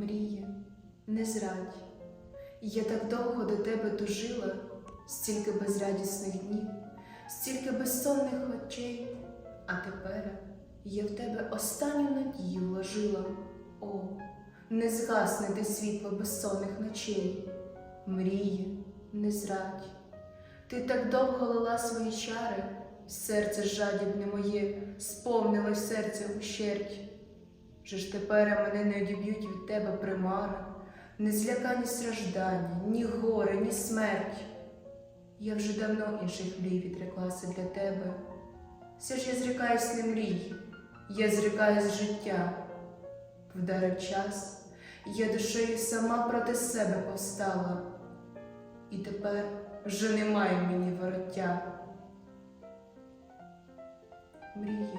Мріє, не зрадь, я так довго до тебе тужила, стільки безрадісних днів, стільки безсонних очей, а тепер я в тебе останню надію вложила. О, не згасне те світло безсонних ночей. Мріє, не зрадь. Ти так довго лила свої чари, серце жадібне моє сповнило серце ущерть. Же ж тепер мене не одіб'ють від тебе примари, не злякані страждання, ні горе, ні смерть. Я вже давно інших мрій відреклася для тебе. Все ж я зрікаюсь не мрій, я зрікаюсь життя. Вдарив час, я душею сама проти себе повстала, і тепер вже немає мені вороття. Мрії,